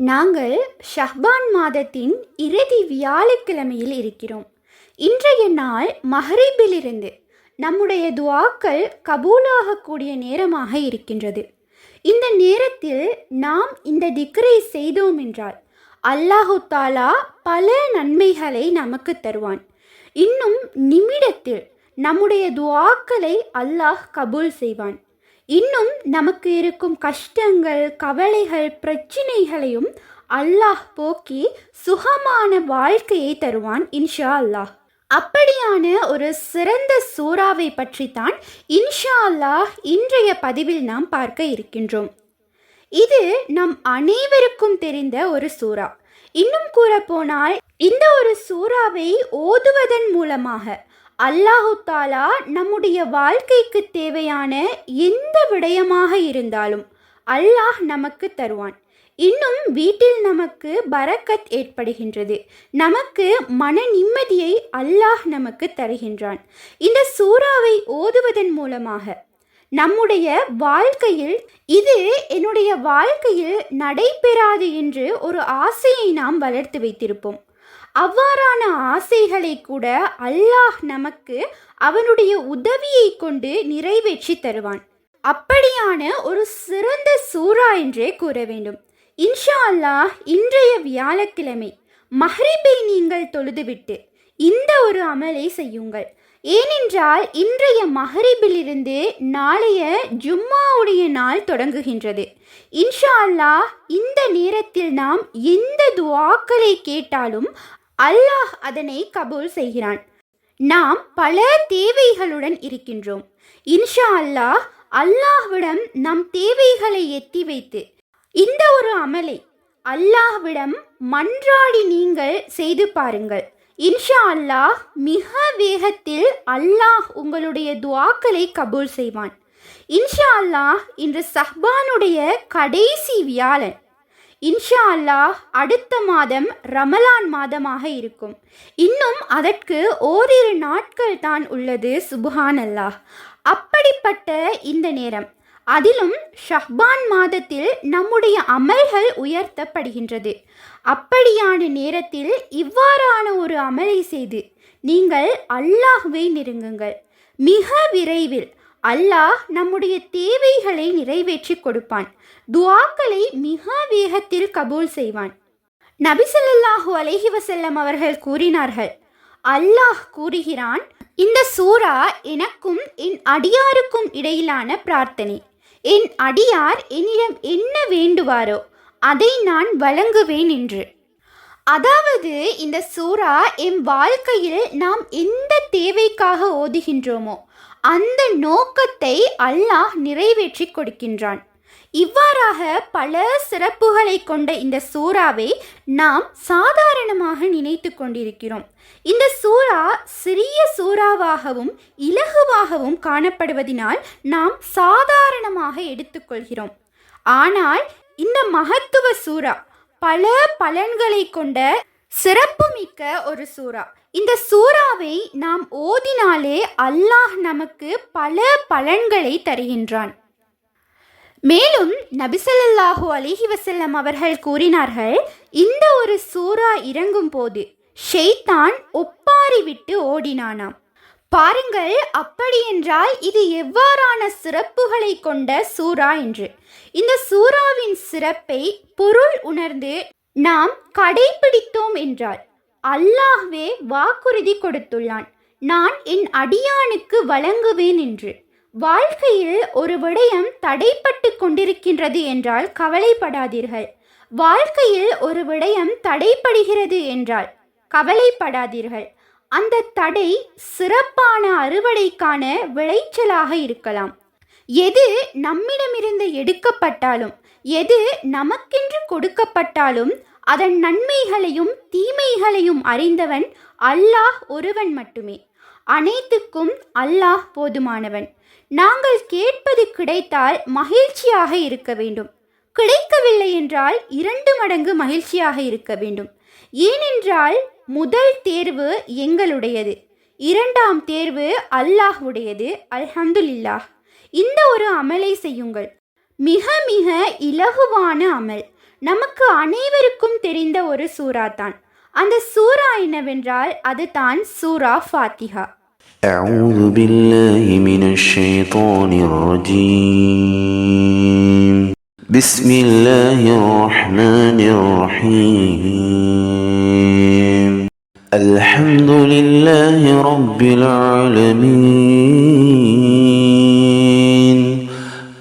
நாங்கள் ஷஹ்பான் மாதத்தின் இறுதி வியாழக்கிழமையில் இருக்கிறோம். இன்றைய நாள் மஹரீபிலிருந்து நம்முடைய துவாக்கள் கபூலாகக்கூடிய நேரமாக இருக்கின்றது. இந்த நேரத்தில் நாம் இந்த திக்ரை செய்தோம் என்றால் அல்லாஹு தாலா பல நன்மைகளை நமக்கு தருவான். இன்னும் நிமிடத்தில் நம்முடைய துவாக்களை அல்லாஹ் கபூல் செய்வான். இன்னும் நமக்கு இருக்கும் கஷ்டங்கள் கவலைகள் பிரச்சினைகளையும் அல்லாஹ் போக்கி சுகமான வாழ்க்கையை தருவான் இன்ஷா அல்லாஹ். அப்படியான ஒரு சிறந்த சூறாவை பற்றித்தான் இன்ஷா அல்லாஹ் இன்றைய பதிவில் நாம் பார்க்க இருக்கின்றோம். இது நம் அனைவருக்கும் தெரிந்த ஒரு சூறா. இன்னும் கூற போனால் இந்த ஒரு சூறாவை ஓதுவதன் மூலமாக அல்லாஹு தாலா நம்முடைய வாழ்க்கைக்கு தேவையான எந்த விடயமாக இருந்தாலும் அல்லாஹ் நமக்கு தருவான். இன்னும் வீட்டில் நமக்கு பரக்கத் ஏற்படுகின்றது. நமக்கு மன நிம்மதியை அல்லாஹ் நமக்கு தருகின்றான். இந்த சூறாவை ஓதுவதன் மூலமாக நம்முடைய வாழ்க்கையில் இது என்னுடைய வாழ்க்கையில் நடைபெறாது என்று ஒரு ஆசையை நாம் வளர்த்து வைத்திருப்போம். அவ்வாறான ஆசைகளை கூட அல்லாஹ் நமக்கு அவனுடைய உதவியை கொண்டு நிறைவேற்றி தருவான். அப்படியான ஒரு சிறந்த சூறா என்றே கூற வேண்டும். இன்ஷா அல்லாஹ் இன்றைய வியாழக்கிழமை மஹ்ரிபை நீங்கள் தொழுதுவிட்டு இந்த ஒரு அமலை செய்யுங்கள். ஏனென்றால் இன்றைய மஹரிபிலிருந்து நாளைய ஜும்மாவுடைய நாள் தொடங்குகின்றது. இன்ஷா அல்லாஹ் இந்த நேரத்தில் நாம் எந்த துவாக்களை கேட்டாலும் அல்லாஹ் அதனை கபூல் செய்கிறான். நாம் பல தேவைகளுடன் இருக்கின்றோம். இன்ஷா அல்லாஹ் அல்லாஹ்விடம் நம் தேவைகளை எத்தி வைத்து இந்த ஒரு அமலை அல்லாஹ்விடம் மன்றாடி நீங்கள் செய்து பாருங்கள். இன்ஷா அல்லாஹ் மிக வேகத்தில் அல்லாஹ் உங்களுடைய துவாக்களை கபூல் செய்வான். இன்ஷா அல்லாஹ் இன்று சஹ்பானுடைய கடைசி வியாழன் இன்ஷா அல்லாஹ் அடுத்த மாதம் ரமலான் மாதமாக இருக்கும். இன்னும் அதற்கு ஓரிரு நாட்கள் தான் உள்ளது சுபஹான் அல்லாஹ் அப்படிப்பட்ட இந்த நேரம். அதிலும் ஷஹ்பான் மாதத்தில் நம்முடைய அமல்கள் உயர்த்தப்படுகின்றது. அப்படியான நேரத்தில் இவ்வாறான ஒரு அமலை செய்து நீங்கள் அல்லாஹ்வை நெருங்குங்கள். மிக விரைவில் அல்லாஹ் நம்முடைய தேவைகளை நிறைவேற்றி கொடுப்பான். துவாக்களை மிக வேகத்தில் கபூல் செய்வான். நபிசல்லாஹு அலஹி வசல்லம் அவர்கள் கூறினார்கள் அல்லாஹ் கூறுகிறான் இந்த சூரா எனக்கும் என் அடியாருக்கும் இடையிலான பிரார்த்தனை. என் அடியார் என்னிடம் என்ன வேண்டுவாரோ அதை நான் வழங்குவேன் என்று. அதாவது இந்த சூறா என் வாழ்க்கையில் நாம் எந்த தேவைக்காக ஓதுகின்றோமோ அந்த நோக்கத்தை அல்லாஹ் நிறைவேற்றி கொடுக்கின்றான். இவ்வாறாக பல சிறப்புகளை கொண்ட இந்த சூறாவை நாம் சாதாரணமாக நினைத்து கொண்டிருக்கிறோம். இந்த சூறா சிறிய சூறாவாகவும் இலகுவாகவும் காணப்படுவதனால் நாம் சாதாரணமாக எடுத்துக்கொள்கிறோம் ஆனால் இந்த மகத்துவ சூறா பல பலன்களை கொண்ட சிறப்புமிக்க ஒரு சூறா. இந்த சூறாவை நாம் ஓதினாலே அல்லாஹ் நமக்கு பல பலன்களை தருகின்றான். மேலும் நபிசல்லாஹூ அலிஹி வசல்லம் அவர்கள் கூறினார்கள் இந்த ஒரு சூறா இறங்கும் போது ஷெய்தான் ஒப்பாரி விட்டு ஓடினானாம். பாருங்கள் அப்படியென்றால் இது எவ்வாறான சிறப்புகளை கொண்ட சூறா என்று. இந்த சூறாவின் சிறப்பை பொருள் உணர்ந்து நாம் கடைபிடித்தோம் என்றால் அல்லாஹ்வே வாக்குறுதி கொடுத்துள்ளான். நான் என் அடியானுக்கு வழங்குவேன் என்று. வாழ்க்கையில் ஒரு விடயம் தடைப்பட்டு கொண்டிருக்கின்றது என்றால் கவலைப்படாதீர்கள். வாழ்க்கையில் ஒரு விடயம் தடைப்படுகிறது என்றால் கவலைப்படாதீர்கள். அந்த தடை சிறப்பான அறுவடைக்கான விளைச்சலாக இருக்கலாம். எது நம்மிடமிருந்து எடுக்கப்பட்டாலும் எது நமக்கென்று கொடுக்கப்பட்டாலும் அதன் நன்மைகளையும் தீமைகளையும் அறிந்தவன் அல்லாஹ் ஒருவன் மட்டுமே. அனைத்துக்கும் அல்லாஹ் போதுமானவன். நாங்கள் கேட்பது கிடைத்தால் மகிழ்ச்சியாக இருக்க வேண்டும். கிடைக்கவில்லை என்றால் இரண்டு மடங்கு மகிழ்ச்சியாக இருக்க வேண்டும். ஏனென்றால் முதல் தேர்வு எங்களுடையது. இரண்டாம் தேர்வு அல்லாஹ் உடையது அல்ஹம்துலில்லாஹ். இந்த ஒரு அமலை செய்யுங்கள் மிக மிக இலகுவான அமல் நமக்கு அனைவருக்கும் தெரிந்த ஒரு சூரா தான் அந்த சூரா என்னவென்றால் அது தான் சூரா ஃபாத்திஹா أعوذ بالله من الشيطان الرجيم بسم الله الرحمن الرحيم الحمد لله رب العالمين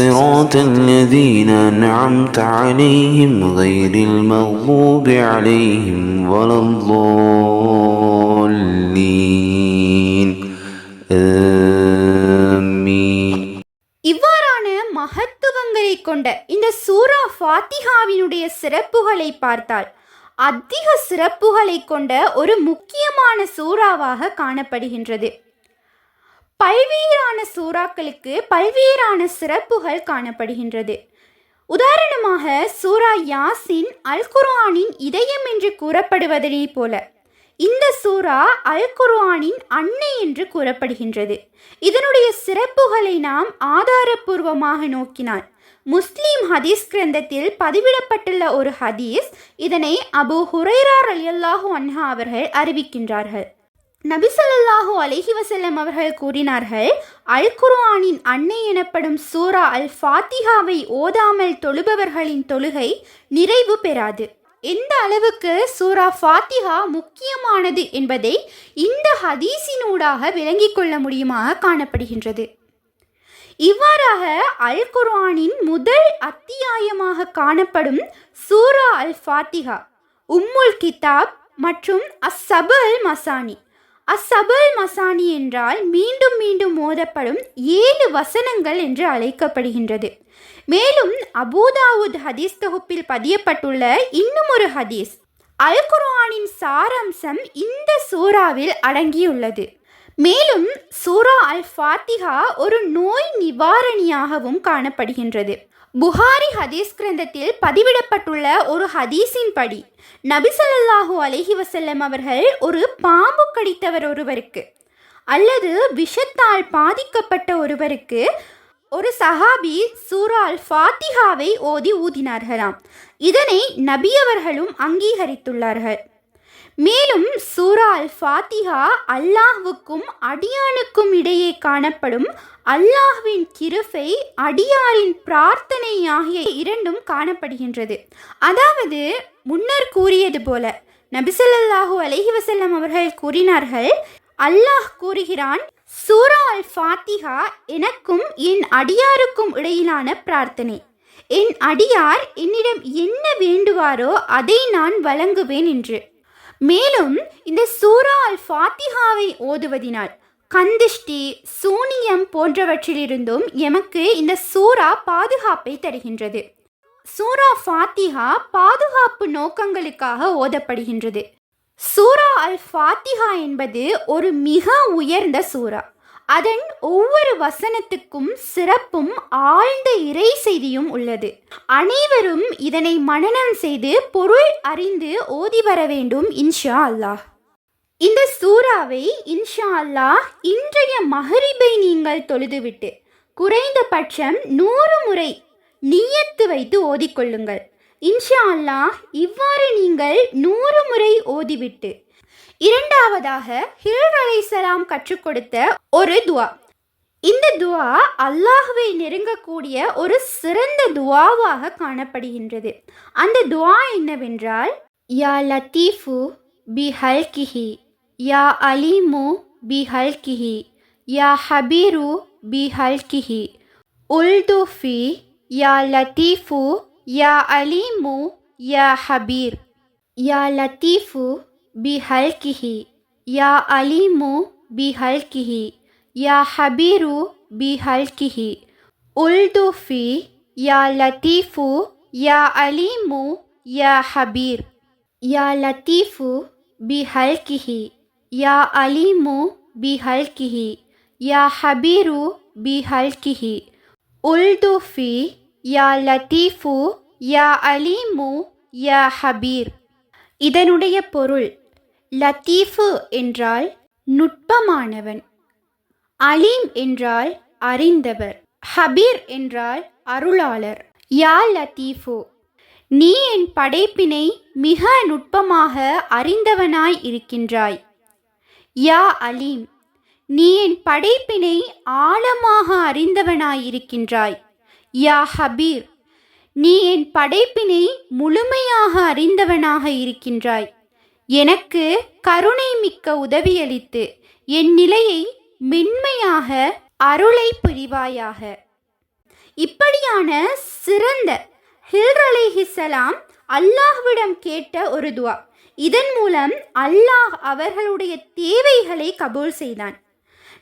صراط الذين أنعمت عليهم غير المغضوب عليهم ولا الضالين آمين இவ்வாறான மகத்துவங்களை கொண்ட இந்த சூரா ஃபாத்திஹாவினுடைய சிறப்புகளை பார்த்தால் அதிக சிறப்புகளை கொண்ட ஒரு முக்கியமான சூறாவாக காணப்படுகின்றது பல்வேறான சூறாக்களுக்கு பல்வேறான சிறப்புகள் காணப்படுகின்றது. உதாரணமாக சூரா யாசின் அல் குர்ஆனின் இதயம் என்று கூறப்படுவதனைப் போல இந்த சூரா அல் குர்ஆனின் அன்னை என்று கூறப்படுகின்றது. இதனுடைய சிறப்புகளை நாம் ஆதாரபூர்வமாக நோக்கினால் முஸ்லீம் ஹதீஸ் கிரந்தத்தில் பதிவிடப்பட்டுள்ள ஒரு ஹதீஸ் இதனை அபு ஹுரைரா ரலியல்லாஹு அன்ஹா அவர்கள் அறிவிக்கின்றார்கள். நபிசல்லாஹு அலஹி வசல்லம் அவர்கள் கூறினார்கள் அல் குர்ஆனின் அன்னை எனப்படும் சூரா அல் ஃபாத்திஹாவை ஓதாமல் தொழுபவர்களின் தொழுகை நிறைவு பெறாது. எந்த அளவுக்கு சூரா ஃபாத்திஹா முக்கியமானது என்பதை இந்த ஹதீஸினூடாக விளங்கிக் கொள்ள முடியுமாக காணப்படுகின்றது. இவ்வாறாக அல் குர்ஆனின் முதல் அத்தியாயமாக காணப்படும் சூரா அல் ஃபாத்திஹா உம்முல் கிதாப் மற்றும் அஸ்ஸபல் மசானி அசபல் மசானி என்றால் மீண்டும் மீண்டும் மோதப்படும் ஏழு வசனங்கள் என்று அழைக்கப்படுகின்றது. மேலும் அபூதாவுத் ஹதீஸ் தொகுப்பில் பதியப்பட்டுள்ள இன்னும் ஒரு ஹதீஸ். அல் குர்ஆனின் சாராம்சம் இந்த சூறாவில் அடங்கியுள்ளது. மேலும் சூரா அல் ஃபாத்திஹா ஒரு நோய் நிவாரணியாகவும் காணப்படுகின்றது. புகாரி ஹதீஸ் கிரந்தத்தில் பதிவிடப்பட்டுள்ள ஒரு ஹதீஸின் படி நபிசல்லாஹூ அலஹி வசல்லம் அவர்கள் ஒரு பாம்பு கடித்தவர் ஒருவருக்கு அல்லது விஷத்தால் பாதிக்கப்பட்ட ஒருவருக்கு ஒரு சஹாபி சூரா அல் ஃபாத்திகாவை ஓதி ஊதினார்களாம். இதனை நபியவர்களும் அங்கீகரித்துள்ளார்கள். மேலும் சூரா அல் ஃபாத்திஹா அல்லாஹ்வுக்கும் அடியானுக்கும் இடையே காணப்படும் அல்லாஹ்வின் கிருஃபை அடியாரின் பிரார்த்தனை ஆகிய இரண்டும் காணப்படுகின்றது. அதாவது முன்னர் கூறியது போல நபிசல்லாஹூ அலஹி வசல்லம் அவர்கள் கூறினார்கள் அல்லாஹ் கூறுகிறான் சூரா அல் ஃபாத்திஹா எனக்கும் என் அடியாருக்கும் இடையிலான பிரார்த்தனை. என் அடியார் என்னிடம் என்ன வேண்டுவாரோ அதை நான் வழங்குவேன் என்று. மேலும் இந்த சூரா அல் ஃபாத்திஹாவை ஓதுவதினால் கந்திஷ்டி சூனியம் போன்றவற்றிலிருந்தும் எமக்கு இந்த சூரா பாதுகாப்பை தருகின்றது. சூரா ஃபாத்திஹா பாதுகாப்பு நோக்கங்களுக்காக ஓதப்படுகின்றது. சூரா அல் ஃபாத்திஹா என்பது ஒரு மிக உயர்ந்த சூரா அதன் ஒவ்வொரு வசனத்துக்கும் சிறப்பும் ஆழ்ந்த இறை செய்தியும் உள்ளது. அனைவரும் இதனை மனநம் செய்து பொருள் அறிந்து ஓதி வர வேண்டும் இன்ஷா அல்லாஹ். இந்த சூறாவை இன்ஷா அல்லாஹ் இன்றைய மகரிபை நீங்கள் தொழுதுவிட்டு குறைந்தபட்சம் நூறு முறை நீயத்து வைத்து ஓதிக்கொள்ளுங்கள். இன்ஷா அல்லாஹ் இவ்வாறு நீங்கள் நூறு முறை ஓதிவிட்டு இரண்டாவதாக ஹிர் அலைசலாம் கற்றுக் கொடுத்த ஒரு துவா. இந்த துவா அல்லாஹுவை நெருங்கக்கூடிய ஒரு சிறந்த துவாவாக காணப்படுகின்றது. அந்த துவா என்னவென்றால் யா லத்தீஃபு பி ஹல்கிஹி யா அலீமு பி ஹல்கிஹி யா ஹபீரு பி ஹல்கிஹி. உல்துஃபி யா லத்தீஃபு யா அலீமு யா ஹபீர். யா லத்தீஃபு பி ஹல்கிஹி யா அலீமு பி ஹல்கிஹி யா ஹபீரு பி ஹல்கிஹி உல்துஃபி யா லத்தீஃபு யா அலீமு யா ஹபீர் யா லத்தீஃபு பி ஹல்கிஹி யா அலீமு பி ஹல்கிஹி யா ஹபீரு பி ஹல்கிஹி உல்துஃபி யா லத்தீஃபு யா அலீமு யா ஹபீர் இதனுடைய பொருள் லத்தீஃபு என்றால் நுட்பமானவன். அலீம் என்றால் அறிந்தவர். ஹபீர் என்றால் அருளாளர். யா லத்தீஃபு நீ என் படைப்பினை மிக நுட்பமாக அறிந்தவனாய் இருக்கின்றாய். யா அலீம் நீ என் படைப்பினை ஆழமாக அறிந்தவனாய் இருக்கின்றாய். யா ஹபீர் நீ என் படைப்பினை முழுமையாக அறிந்தவனாக இருக்கின்றாய். எனக்கு கருணை மிக்க உதவியளித்து என் நிலையை மென்மையாக அருளை புரிவாயாக. இப்படியான சிறந்த ஹில்ர் அலைஹிஸ்ஸலாம் அல்லாஹ்விடம் கேட்ட ஒரு துவா. இதன் மூலம் அல்லாஹ் அவர்களுடைய தேவைகளை கபூல் செய்தான்.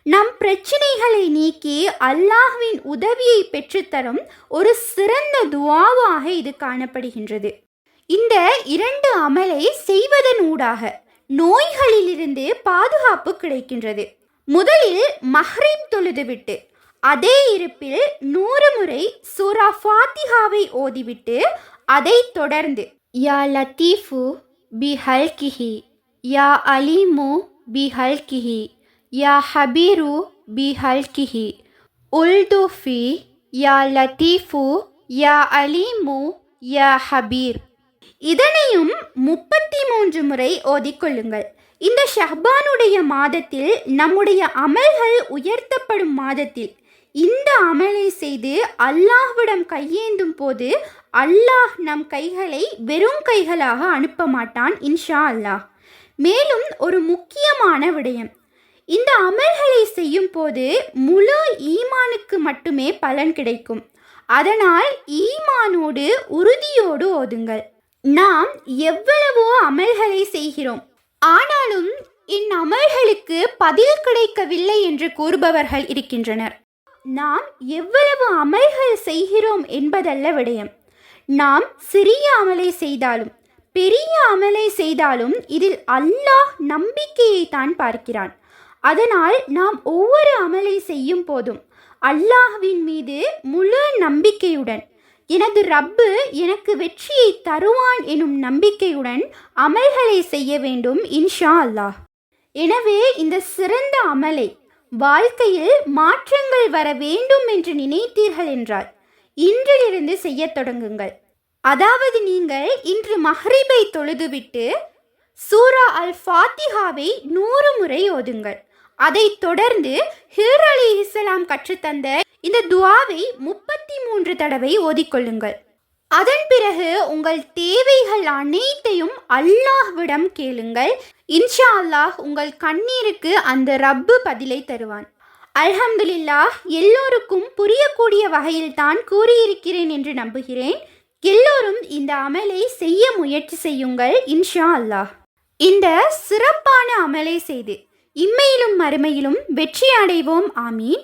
நம் பிரச்சினைகளை நீக்கி அல்லாஹ்வின் உதவியை பெற்றுத்தரும் ஒரு சிறந்த துவாவாக இது காணப்படுகின்றது. இந்த இரண்டு அமலை செய்வதன் ஊடாக நோய்களிலிருந்து பாதுகாப்பு கிடைக்கின்றது. முதலில் மஹ்ரீப் தொழுதுவிட்டு அதே இருப்பில் நூறு முறை சூரா ஃபாத்திஹாவை ஓதிவிட்டு அதைத் தொடர்ந்து யா லத்தீஃபு பி ஹல்கிஹி யா அலீமு பி ஹல்கிஹி யா ஹபீரு பி ஹல்கிஹி உல்துஃபி யா லத்தீஃபு யா அலீமு யா ஹபீர். இதனையும் முப்பத்தி மூன்று முறை ஓதிக்கொள்ளுங்கள். இந்த ஷஹ்பானுடைய மாதத்தில் நம்முடைய அமல்கள் உயர்த்தப்படும் மாதத்தில் இந்த அமலை செய்து அல்லாஹ்விடம் கையேந்தும் போது அல்லாஹ் நம் கைகளை வெறும் கைகளாக அனுப்ப மாட்டான் இன்ஷா அல்லாஹ். மேலும் ஒரு முக்கியமான விடயம். இந்த அமல்களை செய்யும் போது முழு ஈமானுக்கு மட்டுமே பலன் கிடைக்கும். அதனால் ஈமானோடு உறுதியோடு ஓதுங்கள். நாம் எவ்வளவோ அமல்களை செய்கிறோம். ஆனாலும் என் அமல்களுக்கு பதில் கிடைக்கவில்லை என்று கூறுபவர்கள் இருக்கின்றனர். நாம் எவ்வளவு அமல்கள் செய்கிறோம் என்பதல்ல விடயம். நாம் சிறிய அமலை செய்தாலும் பெரிய அமலை செய்தாலும் இதில் அல்லாஹ் நம்பிக்கையை தான் பார்க்கிறான். அதனால் நாம் ஒவ்வொரு அமலை செய்யும் போதும் அல்லாஹ்வின் மீது முழு நம்பிக்கையுடன் எனது ரப்பு எனக்கு வெற்றியை தருவான் எனும் நம்பிக்கையுடன் அமல்களை செய்ய வேண்டும் இன்ஷா அல்லாஹ். எனவே இந்த சிறந்த அமலை வாழ்க்கையில் மாற்றங்கள் வர வேண்டும் என்று நினைத்தீர்கள் என்றால் இன்றிலிருந்து செய்யத் தொடங்குங்கள். அதாவது நீங்கள் இன்று மஹரீபை தொழுதுவிட்டு சூரா அல் ஃபாத்திஹாவை நூறு முறை ஓதுங்கள். அதைத் தொடர்ந்து ஹிர் அலி இஸ்லாம் கற்றுத்தந்த இந்த துவாவை முப்பத்தி மூன்று தடவை ஓதிக்கொள்ளுங்கள். அதன் பிறகு உங்கள் தேவைகள் அனைத்தையும் அல்லாஹ்விடம் கேளுங்கள். இன்ஷா அல்லாஹ் உங்கள் கண்ணீருக்கு அந்த ரப்பு பதிலை தருவான். அல்ஹம்துலில்லாஹ் எல்லோருக்கும் புரியக்கூடிய வகையில் தான் கூறியிருக்கிறேன் என்று நம்புகிறேன். எல்லோரும் இந்த அமலை செய்ய முயற்சி செய்யுங்கள் இன்ஷா அல்லாஹ். இந்த சிறப்பான அமலை செய்து இம்மையிலும் மறுமையிலும் வெற்றி அடைவோம் ஆமீன்.